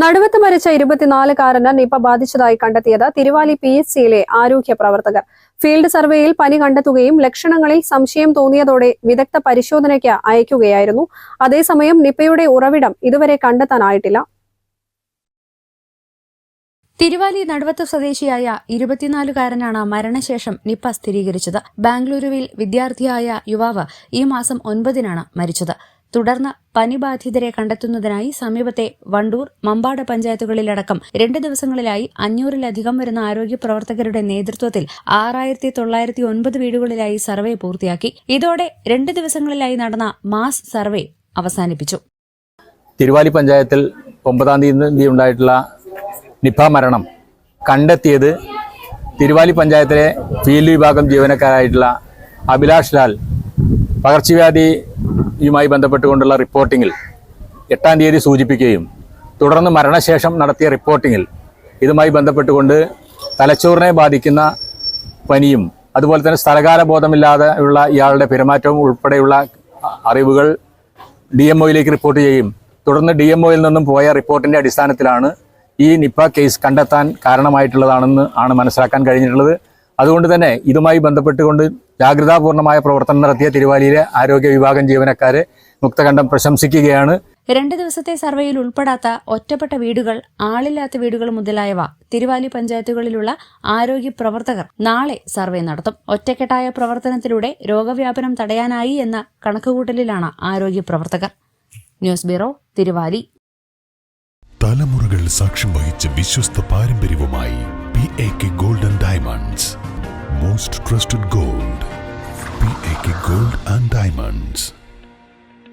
നടുവത്ത് മരിച്ച ഇരുപത്തിനാലുകാരന് നിപ ബാധിച്ചതായി കണ്ടെത്തിയത് തിരുവാലി പി എച്ച് സിയിലെ ആരോഗ്യ പ്രവർത്തകർ. ഫീൽഡ് സർവേയിൽ പനി കണ്ടെത്തുകയും ലക്ഷണങ്ങളിൽ സംശയം തോന്നിയതോടെ വിദഗ്ധ പരിശോധനയ്ക്ക് അയക്കുകയായിരുന്നു. അതേസമയം നിപയുടെ ഉറവിടം ഇതുവരെ കണ്ടെത്താനായിട്ടില്ല. തിരുവാലി നടുവത്ത് സ്വദേശിയായ ഇരുപത്തിനാലുകാരനാണ് മരണശേഷം നിപ്പ സ്ഥിരീകരിച്ചത്. ബാംഗ്ലൂരുവിൽ വിദ്യാർത്ഥിയായ യുവാവ് ഈ മാസം ഒൻപതിനാണ് മരിച്ചത്. തുടർന്ന് പനിബാധിതരെ കണ്ടെത്തുന്നതിനായി സമീപത്തെ വണ്ടൂർ മമ്പാട് പഞ്ചായത്തുകളിലടക്കം രണ്ട് ദിവസങ്ങളിലായി അഞ്ഞൂറിലധികം വരുന്ന ആരോഗ്യ പ്രവർത്തകരുടെ നേതൃത്വത്തിൽ ആറായിരത്തി തൊള്ളായിരത്തി ഒൻപത് വീടുകളിലായി സർവേ പൂർത്തിയാക്കി. ഇതോടെ രണ്ട് ദിവസങ്ങളിലായി നടന്ന മാസ് സർവേ അവസാനിപ്പിച്ചു. തിരുവാലി പഞ്ചായത്തിൽ ഒമ്പതാം തീയതി ഉണ്ടായിട്ടുള്ള നിഫ മരണം കണ്ടെത്തിയത് തിരുവാലി പഞ്ചായത്തിലെ ഫീൽഡ് വിഭാഗം ജീവനക്കാരായിട്ടുള്ള അഭിലാഷ് ലാൽ. പകർച്ചവ്യാധിയുമായി ബന്ധപ്പെട്ടുകൊണ്ടുള്ള റിപ്പോർട്ടിങ്ങിൽ എട്ടാം തീയതി സൂചിപ്പിക്കുകയും തുടർന്ന് മരണശേഷം നടത്തിയ റിപ്പോർട്ടിങ്ങിൽ ഇതുമായി ബന്ധപ്പെട്ടുകൊണ്ട് തലച്ചോറിനെ ബാധിക്കുന്ന പനിയും അതുപോലെ തന്നെ സ്ഥലകാല ബോധമില്ലാതെ ഉള്ള ഇയാളുടെ പെരുമാറ്റവും ഉൾപ്പെടെയുള്ള അറിവുകൾ ഡി എം ഒയിലേക്ക് റിപ്പോർട്ട് ചെയ്യും തുടർന്ന് ഡി എം ഒയിൽ നിന്നും പോയ റിപ്പോർട്ടിന്റെ അടിസ്ഥാനത്തിലാണ് ഈ നിപ്പ കേസ് കണ്ടെത്താൻ കാരണമായിട്ടുള്ളതാണെന്ന് ആണ് മനസ്സിലാക്കാൻ കഴിഞ്ഞിട്ടുള്ളത്. അതുകൊണ്ട് തന്നെ ഇതുമായി ബന്ധപ്പെട്ടുകൊണ്ട് ജാഗ്രതാപൂർണമായ പ്രവർത്തനം നടത്തിയ തിരുവാലിയിലെ ആരോഗ്യ വിഭാഗം ജീവനക്കാരെ മുക്തകണ്ഠം പ്രശംസിക്കുകയാണ്. രണ്ട് ദിവസത്തെ സർവേയിൽ ഉൾപ്പെടാത്ത ഒറ്റപ്പെട്ട വീടുകൾ ആളില്ലാത്ത വീടുകൾ മുതലായവ തിരുവാലി പഞ്ചായത്തുകളിലുള്ള ആരോഗ്യ പ്രവർത്തകർ നാളെ സർവേ നടത്തും. ഒറ്റക്കെട്ടായ പ്രവർത്തനത്തിലൂടെ രോഗവ്യാപനം തടയാനായി എന്ന കണക്കുകൂട്ടലിലാണ് ആരോഗ്യ പ്രവർത്തകർ. News bureau Thiruvali. തലമുറകൾ സാക്ഷ്യം വഹിച്ച വിശ്വസ്ത പാരമ്പര്യവുമായി P A K golden diamonds most trusted gold K gold and diamonds